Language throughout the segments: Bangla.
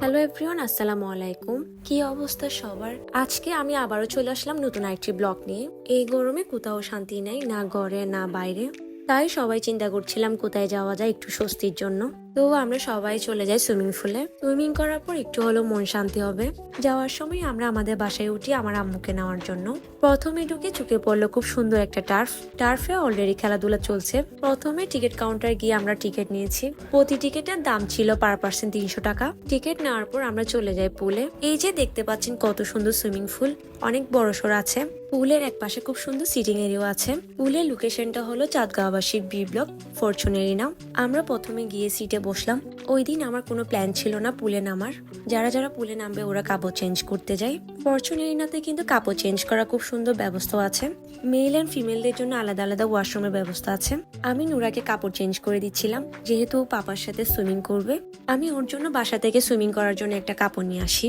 হ্যালো এভরিওয়ান আসসালামু আলাইকুম। কি অবস্থা সবার? আজকে আমি আবারও চলে আসলাম নতুন আরেকটি ব্লগ নিয়ে। এই গরমে কোথাও শান্তি নেই, না ঘরে, না বাইরে। তাই সবাই চিন্তা করছিলাম কোথায় যাওয়া যায় একটু স্বস্তির জন্য। তো আমরা সবাই চলে যাই সুইমিং পুলে। সুইমিং করার পর একটু হলেও মন শান্তি হবে। যাওয়ার সময় আমরা আমাদের বাসায় উঠি আমার আম্মুকে নেওয়ার জন্য। প্রথমে ঢুকে চোখে পড়ল খুব সুন্দর একটা টার্ফ। টার্ফে অলরেডি খেলাধুলা চলছে। প্রথমে টিকিট কাউন্টার গিয়ে আমরা টিকিট নিয়েছি। প্রতি টিকিটের দাম ছিল পার পার্সন তিনশো টাকা। টিকিট নেওয়ার পর আমরা চলে যাই পুলে। এই যে দেখতে পাচ্ছেন কত সুন্দর সুইমিং পুল। অনেক বড় সড় আছে। পুলের এক পাশে খুব সুন্দর সিটিং এরিয়া আছে। পুলের লোকেশনটা হলো চাঁদগাঁওবাসীর বি ব্লক ফরচুনেরি নাম। আমরা প্রথমে গিয়ে সিটে বসলাম। ওই দিন আমার কোনো প্ল্যান ছিল না পুলে নামার। যারা যারা পুলে নামবে ওরা কাপড় চেঞ্জ করতে যায়। ফরচুনেরিনাতে কিন্তু কাপড় চেঞ্জ করা খুব সুন্দর ব্যবস্থা আছে। মেল অ্যান্ড ফিমেলদের জন্য আলাদা আলাদা ওয়াশরুমের ব্যবস্থা আছে। আমি নুরাকে কাপড় চেঞ্জ করে দিচ্ছিলাম, যেহেতু ও পাপার সাথে সুইমিং করবে। আমি ওর জন্য বাসা থেকে সুইমিং করার জন্য একটা কাপড় নিয়ে আসি।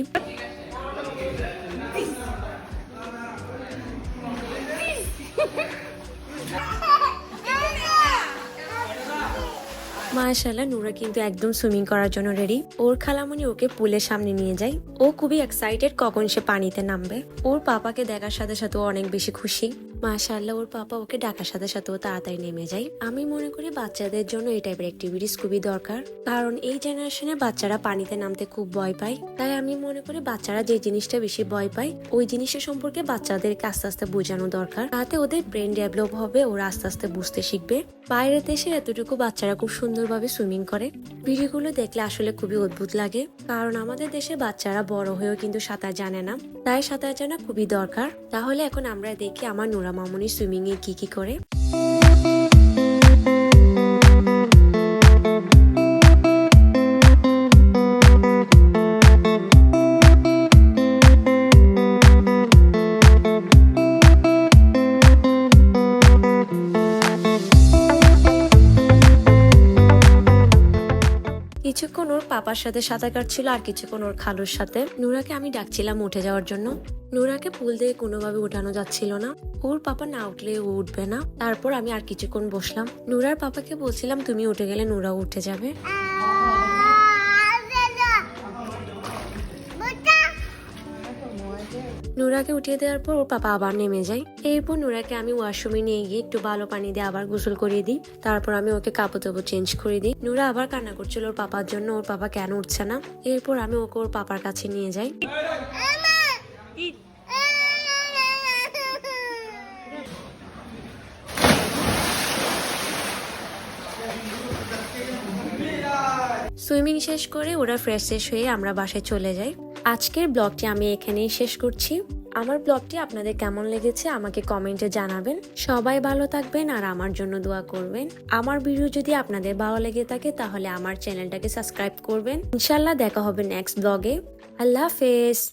মাশাল্লাহ নুরা কিন্তু একদম সুইমিং করার জন্য রেডি ওর খালামণি ওকে পুলের সামনে নিয়ে যায়। ও খুবই এক্সাইটেড কখন সে পানিতে নামবে। ওর পাপাকে দেখার সাথে সাথে ও অনেক বেশি খুশি। মাশাল্লাহ ওর পাপা ওকে ডাকার সাথে সাথে ও তাড়াতাড়ি নেমে যায়। আমি মনে করি বাচ্চাদের জন্য এই টাইপের অ্যাক্টিভিটিস খুবই দরকার। কারণ এই জেনারেশনে বাচ্চারা পানিতে নামতে খুব ভয় পায়। তাই আমি মনে করি বাচ্চারা যে জিনিসটা বেশি ভয় পায়, ওই জিনিসটা সম্পর্কে বাচ্চাদেরকে আস্তে আস্তে বোঝানো দরকার। তাতে ওদের ব্রেন ডেভেলপ হবে, ওরা আস্তে আস্তে বুঝতে শিখবে। বাইরের দেশে এতটুকু বাচ্চারা খুব সুন্দরভাবে সুইমিং করে। ভিডিওগুলো দেখলে আসলে খুবই অদ্ভুত লাগে। কারণ আমাদের দেশে বাচ্চারা বড় হয়েও কিন্তু সাঁতার জানে না। তাই সাঁতার জানা খুবই দরকার। তাহলে এখন আমরা দেখি আমার নোরা মামনি সুইমিংয়ে কী কী করে? কিছুক্ষণ ওর পাপার সাথে সাঁতার কাটছিল আর কিছুক্ষণ ওর খালুর সাথে। নুরাকে আমি ডাকছিলাম উঠে যাওয়ার জন্য। নুরাকে পুল দিয়ে কোনোভাবে উঠানো যাচ্ছিল না। ওর পাপা না উঠলে ও উঠবে না। তারপর আমি আর কিছুক্ষণ বসলাম। নুরার পাপাকে বলছিলাম, তুমি উঠে গেলে নুরাও উঠে যাবে। নুরাকে উঠিয়ে দেওয়ার পর ওর পাপা আবার নেমে যায়। এরপর নুরাকে আমি ওয়াশরুমে নিয়ে গিয়ে একটু ভালো পানি দিয়ে আবার গোসল করিয়ে দিই। তারপর আমি ওকে কাপড় টাপড় চেঞ্জ করে দিই। নুরা আবার কান্না করছিল ওর পাপার জন্য, ওর পাপা কেন উঠছে না? এরপর আমি ওকে ওর পাপার কাছে নিয়ে যাই। সুইমিং শেষ করে ওরা ফ্রেশ শেষ হয়ে আমরা বাসায় চলে যাই। আজকের ব্লগটি আমি এখানেই শেষ করছি। আমার ব্লগটি আপনাদের কেমন লেগেছে আমাকে কমেন্টে জানাবেন। সবাই ভালো থাকবেন আর আমার জন্য দোয়া করবেন। আমার ভিডিও যদি আপনাদের ভালো লেগে থাকে তাহলে আমার চ্যানেলটাকে সাবস্ক্রাইব করবেন। ইনশাল্লাহ দেখা হবে নেক্সট ব্লগে আল্লাহ হাফেজ।